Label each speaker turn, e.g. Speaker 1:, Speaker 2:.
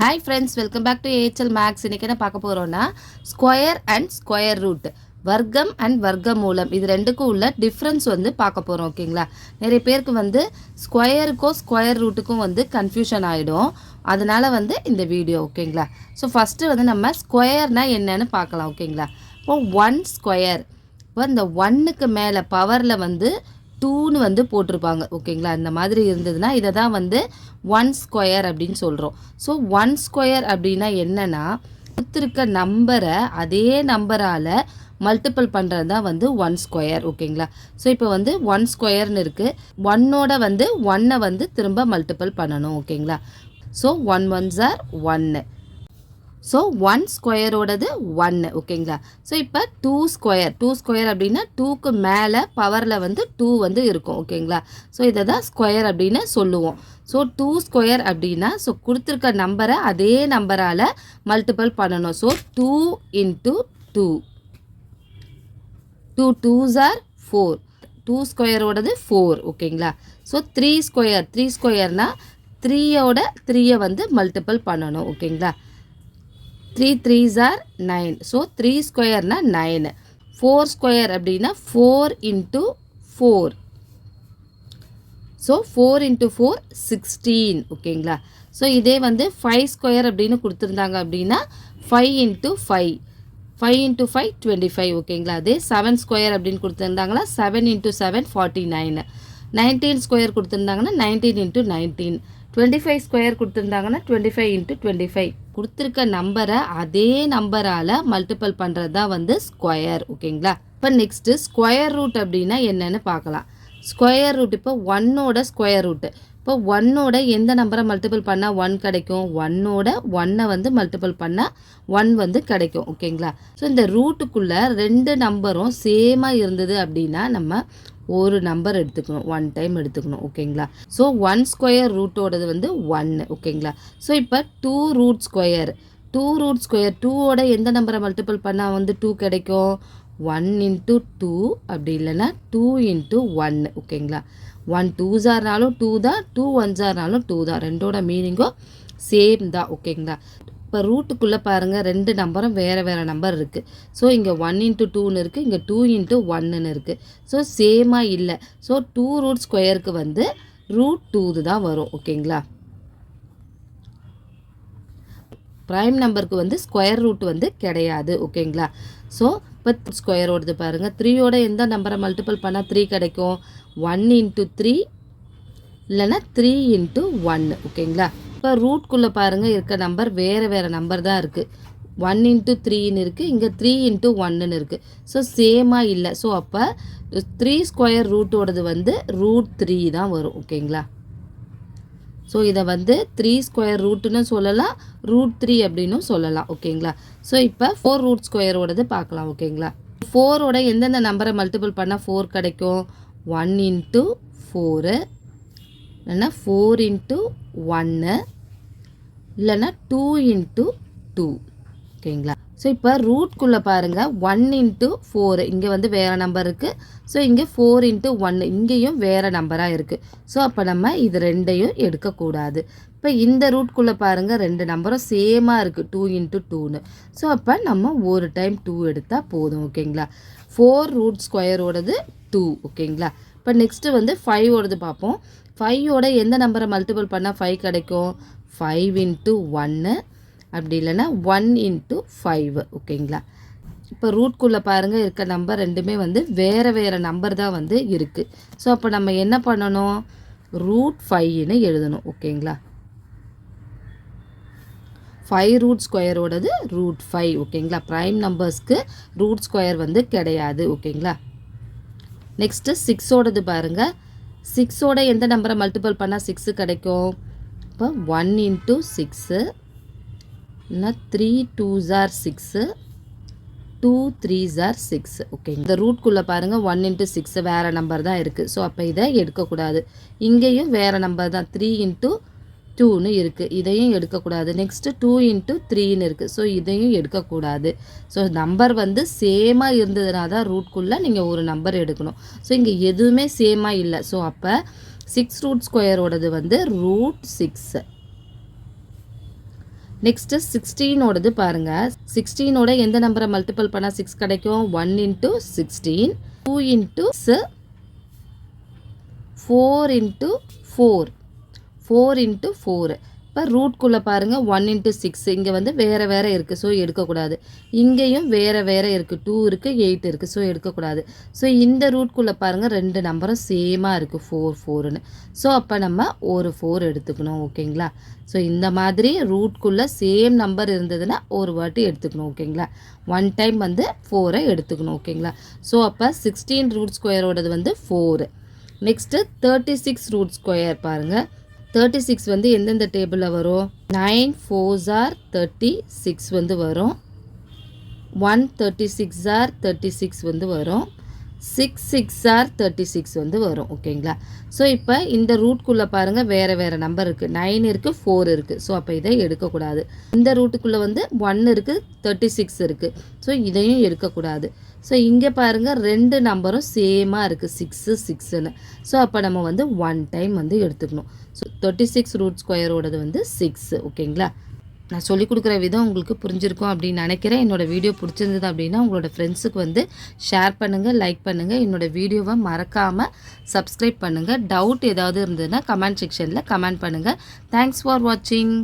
Speaker 1: Hi friends welcome back to AHL maths இன்றைக்கி என்ன பார்க்க போகிறோன்னா ஸ்கொயர் அண்ட் ஸ்கொயர் ரூட் வர்க்கம் அண்ட் வர்க்க மூலம். இது ரெண்டுக்கும் உள்ள டிஃப்ரென்ஸ் வந்து பார்க்க போகிறோம் ஓகேங்களா நிறைய பேருக்கு வந்து ஸ்கொயருக்கும் ஸ்கொயர் ரூட்டுக்கும் வந்து கன்ஃபியூஷன் ஆகிடும் அதனால் வந்து இந்த வீடியோ ஓகேங்களா ஸோ ஃபஸ்ட்டு வந்து நம்ம ஸ்கொயர்னால் என்னன்னு பார்க்கலாம் ஓகேங்களா இப்போ ஒன் ஸ்கொயர் இப்போ இந்த ஒன்னுக்கு மேலே பவரில் வந்து டூன்னு வந்து போட்டிருப்பாங்க ஓகேங்களா? இந்த மாதிரி இருந்ததுன்னா இதை தான் வந்து ஒன் ஸ்கொயர் அப்படின்னு சொல்கிறோம் ஸோ ஒன் ஸ்கொயர் அப்படின்னா என்னென்னா கொடுத்துருக்க நம்பரை அதே நம்பரால் மல்டிபிள் பண்ணுறது தான் வந்து ஒன் ஸ்கொயர் ஓகேங்களா? ஸோ இப்போ வந்து ஒன் ஸ்கொயர்னு இருக்குது ஒன்னோட வந்து ஒன்னை வந்து திரும்ப மல்டிபிள் பண்ணணும் ஓகேங்களா? ஸோ ஒன் ஒன்ஸ் ஆர் ஒன்று ஸோ ஒன் ஸ்கொயரோடது ஒன்று ஓகேங்களா ஸோ இப்போ டூ ஸ்கொயர் டூ ஸ்கொயர் அப்படின்னா டூக்கு மேலே பவரில் வந்து டூ வந்து இருக்கும் ஓகேங்களா ஸோ இதை தான் ஸ்கொயர் அப்படின்னு சொல்லுவோம். ஸோ டூ ஸ்கொயர் அப்படின்னா ஸோ கொடுத்துருக்க நம்பரை அதே நம்பரால் மல்டிபிள் பண்ணணும். So two into two two twos are four two ஸ்கொயரோடது four ஓகேங்களா ஸோ த்ரீ ஸ்கொயர் த்ரீ ஸ்கொயர்னால் த்ரீயோட த்ரீயை வந்து மல்டிபிள் பண்ணணும் ஓகேங்களா three threes are nine so three ஸ்கொயர்னால் nine four square அப்படின்னா four into four so four into four sixteen ஓகேங்களா so இதே வந்து ஃபைவ் ஸ்கொயர் அப்படின்னு கொடுத்துருந்தாங்க அப்படின்னா five into five five into five twenty five ஓகேங்களா அதே செவன் ஸ்கொயர் அப்படின்னு கொடுத்துருந்தாங்கன்னா seven into seven forty nine nineteen square கொடுத்துருந்தாங்கன்னா nineteen into nineteen twenty five square கொடுத்துருந்தாங்கன்னா twenty five into twenty five கொடுத்துருக்க நம்பரை அதே நம்பரால் மல்டிபிள் பண்ணுறது தான் வந்து ஸ்கொயர் ஓகேங்களா? இப்போ நெக்ஸ்ட்டு ஸ்கொயர் ரூட் அப்படின்னா என்னென்னு பார்க்கலாம். ஸ்கொயர் ரூட் இப்போ ஒன்னோட ஸ்கொயர் ரூட்டு இப்போ ஒன்னோட எந்த நம்பரை மல்டிபிள் பண்ணால் ஒன் கிடைக்கும்? ஒன்னோட ஒன்னை வந்து மல்டிபிள் பண்ணால் ஒன் வந்து கிடைக்கும் ஓகேங்களா? ஸோ இந்த ரூட்டுக்குள்ளே ரெண்டு நம்பரும் சேமாக இருந்தது அப்படின்னா நம்ம ஒரு நம்பர் எடுத்துக்கணும் ஒன் டைம் எடுத்துக்கணும் ஓகேங்களா ஸோ ஒன் ஸ்கொயர் ரூட்டோடது வந்து ஒன்று ஓகேங்களா ஸோ இப்போ two root square two root square டூவோட எந்த நம்பரை மல்டிபிள் பண்ணால் வந்து டூ கிடைக்கும்? ஒன் இன்ட்டு டூ அப்படி இல்லைன்னா டூ இன்ட்டு ஒன் ஓகேங்களா ஒன் டூ ஜார்னாலும் டூ தான் டூ ஒன் ஜார்னாலும் டூ தான். ரெண்டோட மீனிங்கும் சேம் தான் ஓகேங்களா இப்போ ரூட்டுக்குள்ளே பாருங்கள் ரெண்டு நம்பரும் வேறு வேறு நம்பர் இருக்குது ஸோ இங்கே ஒன் இன்ட்டு டூன்னு இருக்குது இங்கே டூ இன்ட்டு ஒன்னுன்னு இருக்குது ஸோ சேமாக இல்லை. ஸோ டூ ரூட் ஸ்கொயருக்கு வந்து ரூட் டூது தான் வரும் ஓகேங்களா? ப்ரைம் நம்பருக்கு வந்து ஸ்கொயர் ரூட் வந்து கிடையாது ஓகேங்களா? ஸோ இப்போ ஸ்கொயரோடது பாருங்கள் த்ரீயோட எந்த நம்பரை மல்டிபிள் பண்ணால் த்ரீ கிடைக்கும்? ஒன் இன்ட்டு த்ரீ இல்லைன்னா த்ரீ இன்ட்டு ஒன்று ஓகேங்களா? இப்போ ரூட்குள்ளே பாருங்கள் இருக்க நம்பர் வேறு வேறு நம்பர் தான் இருக்குது ஒன் இன்ட்டு த்ரீன்னு இருக்குது இங்கே த்ரீ இன்ட்டு ஒன்னுன்னு இருக்குது ஸோ சேமாக இல்லை. ஸோ அப்போ த்ரீ ஸ்கொயர் ரூட்டோடது வந்து ரூட் த்ரீ தான் வரும் ஓகேங்களா ஸோ இதை வந்து த்ரீ ஸ்கொயர் ரூட்டுன்னு சொல்லலாம் ரூட் த்ரீ அப்படின்னும் சொல்லலாம் ஓகேங்களா ஸோ இப்போ ஃபோர் ரூட் ஸ்கொயரோடது பார்க்கலாம் ஓகேங்களா ஃபோரோட எந்தெந்த நம்பரை மல்டிபிள் பண்ணால் ஃபோர் கிடைக்கும்? ஒன் இன்ட்டு ஃபோரு இல்லைன்னா ஃபோர் இன்ட்டு ஒன்று இல்லைன்னா டூ இன்ட்டு டூ ஓகேங்களா? ஸோ இப்போ ரூட்குள்ளே பாருங்கள் ஒன் இன்ட்டு ஃபோரு இங்கே வந்து வேறு நம்பர் இருக்குது ஸோ இங்கே ஃபோர் இன்ட்டு ஒன்று இங்கேயும் வேறு நம்பராக இருக்குது ஸோ அப்போ நம்ம இது ரெண்டையும் எடுக்கக்கூடாது. இப்போ இந்த ரூட்குள்ளே பாருங்கள் ரெண்டு நம்பரும் சேமாக இருக்குது டூ இன்ட்டு டூன்னு ஸோ அப்போ நம்ம ஒரு டைம் டூ எடுத்தால் போதும். ஓகேங்களா? ஃபோர் ரூட் ஸ்கொயரோடது டூ ஓகேங்களா? இப்போ நெக்ஸ்ட்டு வந்து ஃபைவோடது பார்ப்போம் ஃபைவோட எந்த நம்பரை மல்டிபிள் பண்ணால் ஃபைவ் கிடைக்கும்? ஃபைவ் இன்ட்டு ஒன்று அப்படி இல்லைன்னா ஒன் இன்ட்டு ஃபைவ் ஓகேங்களா இப்போ ரூட்குள்ளே பாருங்கள் இருக்க நம்பர் ரெண்டுமே வந்து வேறு வேறு நம்பர் தான் வந்து இருக்குது ஸோ அப்போ நம்ம என்ன பண்ணணும்? ரூட் ஃபைவ்னு எழுதணும் ஓகேங்களா ஃபைவ் ரூட் ஸ்கொயரோடது ரூட் ஃபைவ் ஓகேங்களா ப்ரைம் நம்பர்ஸ்க்கு ரூட் ஸ்கொயர் வந்து கிடையாது ஓகேங்களா நெக்ஸ்ட்டு சிக்ஸோடது பாருங்கள் சிக்ஸோட எந்த நம்பரை மல்டிபிள் பண்ணால் சிக்ஸு கிடைக்கும்? இப்போ ஒன் இன்ட்டு சிக்ஸு இல்லைனா த்ரீ டூ ஜார் சிக்ஸு டூ த்ரீ ஜார் சிக்ஸ் ஓகே இந்த ரூட்குள்ளே பாருங்கள் ஒன் இன்ட்டு சிக்ஸ் வேறு நம்பர் தான் இருக்குது ஸோ அப்போ இதை எடுக்கக்கூடாது. இங்கேயும் வேறு நம்பர் தான். த்ரீ இன்ட்டு டூன்னு இருக்குது இதையும் எடுக்கக்கூடாது. நெக்ஸ்ட்டு டூ இன்ட்டு த்ரீன்னு இருக்குது ஸோ இதையும் எடுக்கக்கூடாது. ஸோ நம்பர் வந்து சேமாக இருந்ததுனா தான் ரூட்குள்ளே நீங்கள் ஒரு நம்பர் எடுக்கணும். ஸோ இங்கே எதுவுமே சேமாக இல்லை. ஸோ அப்போ சிக்ஸ் ரூட் ஸ்கொயரோடது வந்து ரூட் சிக்ஸு நெக்ஸ்ட்டு சிக்ஸ்டீனோடது பாருங்கள் சிக்ஸ்டீனோட எந்த நம்பரை மல்டிபிள் பண்ணால் சிக்ஸ் கிடைக்கும்? One into sixteen two into four into four four into four இப்போ ரூட்குள்ளே பாருங்கள் ஒன் இன்ட்டு சிக்ஸ் இங்கே வந்து வேறு வேறு இருக்குது ஸோ எடுக்கக்கூடாது. இங்கேயும் வேறு வேறு இருக்குது டூ இருக்குது எயிட் இருக்குது ஸோ எடுக்கக்கூடாது. ஸோ இந்த ரூட்குள்ளே பாருங்கள் ரெண்டு நம்பரும் சேமாக இருக்குது ஃபோர் ஃபோர்னு ஸோ அப்போ நம்ம ஒரு ஃபோர் எடுத்துக்கணும் ஓகேங்களா? ஸோ இந்த மாதிரி ரூட்குள்ளே சேம் நம்பர் இருந்ததுன்னா ஒரு வாட்டி எடுத்துக்கணும் ஓகேங்களா? ஒன் டைம் வந்து ஃபோரை எடுத்துக்கணும் ஓகேங்களா? ஸோ அப்போ சிக்ஸ்டீன் ரூட் ஸ்கொயரோடது வந்து four next thirty six root square பாருங்கள் தேர்ட்டி சிக்ஸ் வந்து எந்தெந்த டேபிளில் வரும்? Nine four are thirty six வந்து வரும். One thirty six are thirty six வந்து வரும். Six six are thirty six வந்து வரும் ஓகேங்களா? ஸோ இப்போ இந்த ரூட்குள்ளே பாருங்கள் வேறு வேறு நம்பர் இருக்குது நைன் இருக்குது ஃபோர் இருக்குது ஸோ அப்போ இதை எடுக்கக்கூடாது. இந்த ரூட்டுக்குள்ளே வந்து ஒன் இருக்குது தேர்ட்டி சிக்ஸ் இருக்குது ஸோ இதையும் எடுக்கக்கூடாது. ஸோ இங்கே பாருங்கள் ரெண்டு நம்பரும் சேமாக இருக்குது சிக்ஸு சிக்ஸுன்னு ஸோ அப்போ நம்ம வந்து ஒன் டைம் வந்து எடுத்துக்கணும். ஸோ தேர்ட்டி சிக்ஸ் ரூட் ஸ்கொயரோடது வந்து சிக்ஸு ஓகேங்களா? நான் சொல்லிக் கொடுக்குற விதம் உங்களுக்கு புரிஞ்சிருக்கும் அப்படின்னு நினைக்கிறேன். என்னோடய வீடியோ பிடிச்சிருந்தது அப்படின்னா உங்களோட ஃப்ரெண்ட்ஸுக்கு வந்து ஷேர் பண்ணுங்கள் லைக் பண்ணுங்கள் என்னோடய வீடியோவை மறக்காமல் சப்ஸ்கிரைப் பண்ணுங்கள் டவுட் ஏதாவது இருந்ததுன்னா கமெண்ட் செக்ஷனில் கமெண்ட் பண்ணுங்கள் தேங்க்ஸ் ஃபார் வாட்சிங்